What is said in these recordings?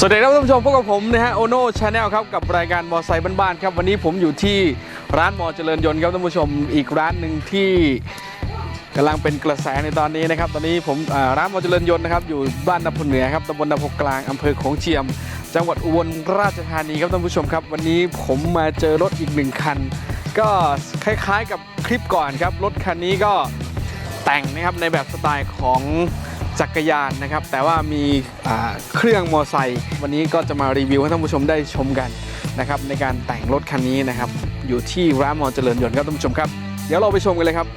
สวัสดีครับท่านผู้ชมพบกับผมนะฮะโอโน่ชาแนลครับกับรายการมอไซค์บ้านๆครับ วันนี้ผมอยู่ที่ร้านมอเจริญยนต์ครับท่านผู้ชมอีกร้านหนึ่งที่กำลังเป็นกระแสในตอนนี้นะครับ ตอนนี้ผมอ่าร้านมอเจริญยนต์นะครับอยู่บ้านนพเหนือครับตำบลนพกลางอำเภอโขงเจียม จังหวัดอุบลราชธานีครับท่านผู้ชมครับ วันนี้ผมมาเจอรถอีกหนึ่งคัน ก็คล้ายๆกับคลิปก่อนครับรถคันนี้ก็แต่งนะครับในแบบสไตล์ของ จักรยานนะครับ แต่ว่ามีเครื่องมอไซค์วันนี้ก็จะมารีวิวให้ท่านผู้ชมได้ชมกันนะครับในการแต่งรถคันนี้นะครับอยู่ที่ร้านมอเจริญยนต์ครับท่านผู้ชมครับ เดี๋ยวเราไปชมกันเลยครับ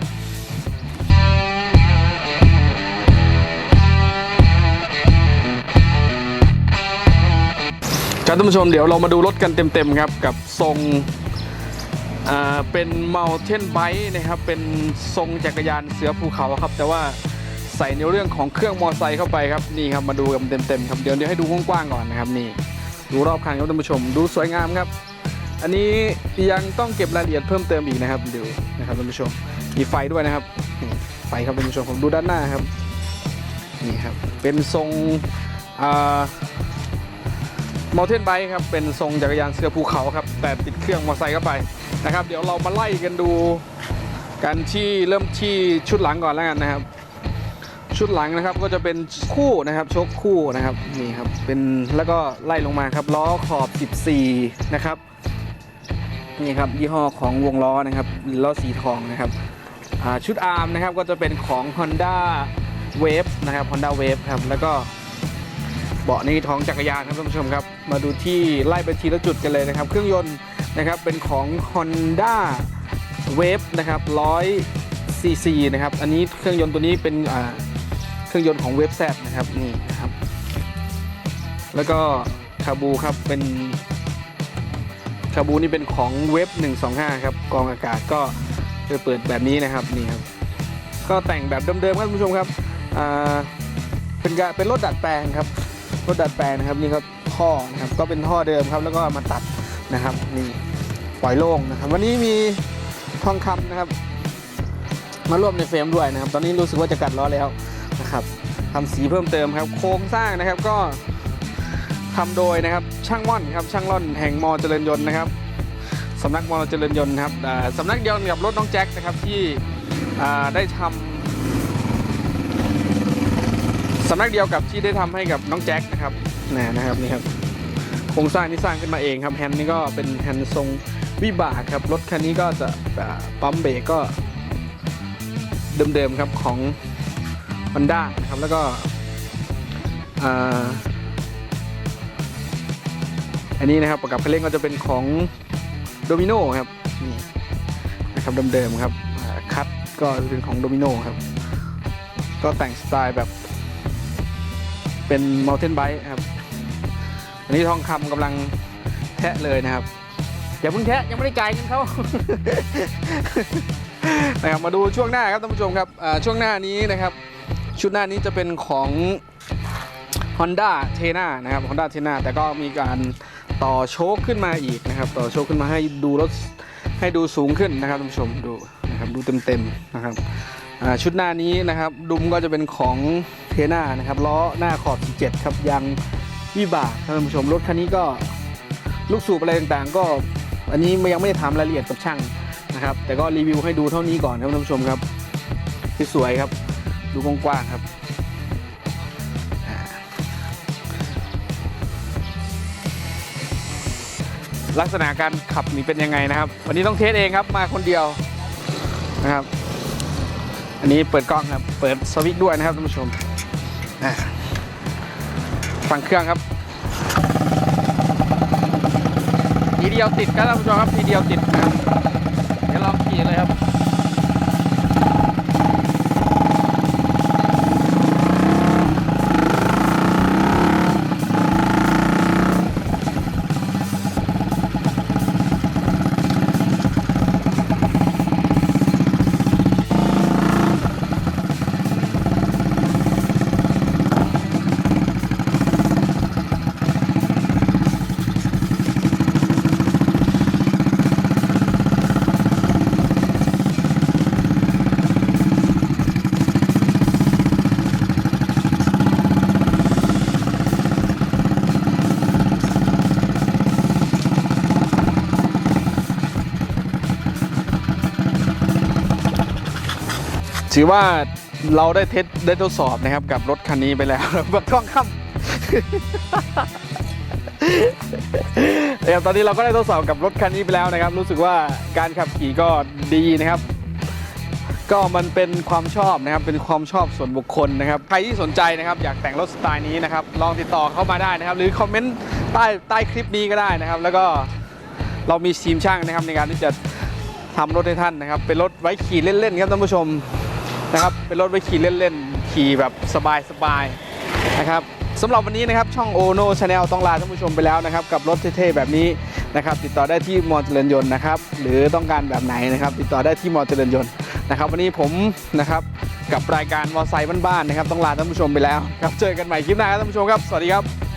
ครับท่านผู้ชมเดี๋ยวเรามาดูรถกันเต็มๆครับกับทรงเป็น Mountain Bike นะครับเป็นทรงจักรยานเสือภูเขาครับ แต่ว่า ใส่ในเรื่องของเครื่องมอไซค์เข้าไปครับนี่ครับมาดูกันเต็มๆครับเดี๋ยวเดี๋ยวให้ดูกว้างๆก่อนนะครับนี่ดูรอบคันครับท่านผู้ชม ดูสวยงามครับ อันนี้ยังต้องเก็บรายละเอียดเพิ่มเติมอีกนะครับดูนะครับท่านผู้ชมมีไฟด้วยนะครับไฟครับท่านผู้ชมผมดูด้านหน้าครับนี่ครับเป็นทรงอ่ามอเทนไบค์ครับเป็นทรงจักรยานเสือภูเขาครับแต่ติดเครื่องมอเตอร์ไซค์เข้าไปนะครับ เดี๋ยวเรามาไล่กันดูกันที่เริ่มที่ชุดหลังก่อนแล้วกันนะครับ ชุดหลังนะครับก็จะเป็นคู่นะครับชกคู่นะครับนี่ครับเป็นแล้วก็ไล่ลงมาครับล้อขอบ 14 นะครับนี่ครับยี่ห้อของวงล้อนะครับล้อสีทองนะครับชุดอาร์มนะครับก็จะเป็นของ Honda Wave นะครับ Honda Wave ครับแล้วก็เบาะนี่ท้องจักรยานครับท่านผู้ชมครับ มาดูที่ไล่ไปทีละจุดกันเลยนะครับ เครื่องยนต์นะครับเป็นของ Honda Wave นะครับ100 cc นะครับ อันนี้เครื่องยนต์ตัวนี้เป็นอ่า เครื่องยนต์ของ Wave Z นะครับนี่นะครับ แล้วก็คาบูครับเป็นคาบูนี่เป็นของเว็บ 125 ครับกองอากาศก็จะเปิดแบบนี้นะครับนี่ครับก็แต่งแบบเดิมๆครับท่านผู้ชมครับอ่าเป็นการเป็นรถดัดแปลงครับรถดัดแปลงนะครับนี่ก็ท่อนะครับก็เป็นท่อเดิมครับแล้วก็มาตัดนะครับนี่ปล่อยโล่งนะครับ วันนี้มีทองคำนะครับ มาร่วมในเฟรมด้วยนะครับ ตอนนี้รู้สึกว่าจะกัดล้อแล้ว นะครับทำสีเพิ่มเติมครับ โครงสร้างนะครับก็ทำโดยนะครับช่างม่อนครับช่างร่อนแห่งมอเจริญยนต์นะครับสำนักมอเจริญยนต์นะครับอ่าสำนักเดียวกับรถน้องแจ็คนะครับที่ได้ทำสำนักเดียวกับที่ได้ทำให้กับน้องแจ็คนะครับนะนะครับนี่ครับโครงสร้างที่สร้างขึ้นมาเองครับแฮนด์นี่ก็เป็นแฮนด์ทรงวิบากครับรถคันนี้ก็จะปั๊มเบรกก็เดิมๆครับของ Honda นะครับ แล้วก็อันนี้นะครับประกับคันเร่งก็จะเป็นของโดมิโนครับนี่นะครับเดิมๆครับคัทก็เป็นของโดมิโนครับ ก็แต่งสไตล์แบบเป็น mountain bike ครับ อันนี้ทองคำกำลังแทะเลยนะครับ อย่าเพิ่งแทะยังไม่ได้จ่ายเงินเขานะครับมาดูช่วงหน้าครับท่านผู้ชมครับช่วงหน้านี้นะครับ ชุดหน้านี้จะเป็นของ Honda t e n a นะครับ Honda t e n a แต่ก็มีการต่อโชคขึ้นมาอีกนะครับ ต่อโชคขึ้นมาให้ดูรถให้ดูสูงขึ้นนะครับท่านผู้ชมดูนะครับดูเต็มๆนะครับชุดหน้านี้นะครับดุมก็จะเป็นของเทน่านะครับล้อหน้าขอบ 17 ครับยางวิบากครับท่านผู้ชมรถคันนี้ก็ลูกสูบอะไรต่างๆ ก็ อันนี้ยังไม่ได้ทำรายละเอียดกับช่างนะครับ แต่ก็รีวิวให้ดูเท่านี้ก่อนครับท่านผู้ชมครับสวยครับ ดูกว้างๆครับลักษณะการขับนี่เป็นยังไงนะครับ วันนี้ต้องเทสเองครับมาคนเดียวนะครับ อันนี้เปิดกล้องครับ เปิดสวิตช์ด้วยนะครับท่านผู้ชมฟังเครื่องครับทีเดียวติดครับท่านผู้ชมครับทีเดียวติดนะครับเดี๋ยวลองขี่เลยครับ ถือว่าเราได้เทสได้ทดสอบนะครับกับรถคันนี้ไปแล้วบักทองคำนะครับตอนนี้เราก็ได้ทดสอบกับรถคันนี้ไปแล้วนะครับ รู้สึกว่าการขับขี่ก็ดีนะครับ ก็มันเป็นความชอบนะครับ เป็นความชอบส่วนบุคคลนะครับ ใครที่สนใจนะครับ อยากแต่งรถสไตล์นี้นะครับ ลองติดต่อเข้ามาได้นะครับ หรือคอมเมนต์ใต้ใต้คลิปนี้ก็ได้นะครับ แล้วก็เรามีทีมช่างนะครับในการที่จะทำรถให้ท่านนะครับ เป็นรถไว้ขี่เล่นๆครับท่านผู้ชม นะครับเป็นรถไว้ขี่เล่นๆขี่แบบสบายๆนะครับสำหรับวันนี้นะครับช่องโอโนชาแนลต้องลาท่านผู้ชมไปแล้วนะครับกับรถเท่ๆแบบนี้นะครับติดต่อได้ที่มอเจริญยนต์นะครับหรือต้องการแบบไหนนะครับติดต่อได้ที่มอเจริญยนต์นะครับวันนี้ผมนะครับกับรายการมอไซค์บ้านๆนะครับต้องลาท่านผู้ชมไปแล้วครับเจอกันใหม่คลิปหน้าครับท่านผู้ชมครับสวัสดีครับ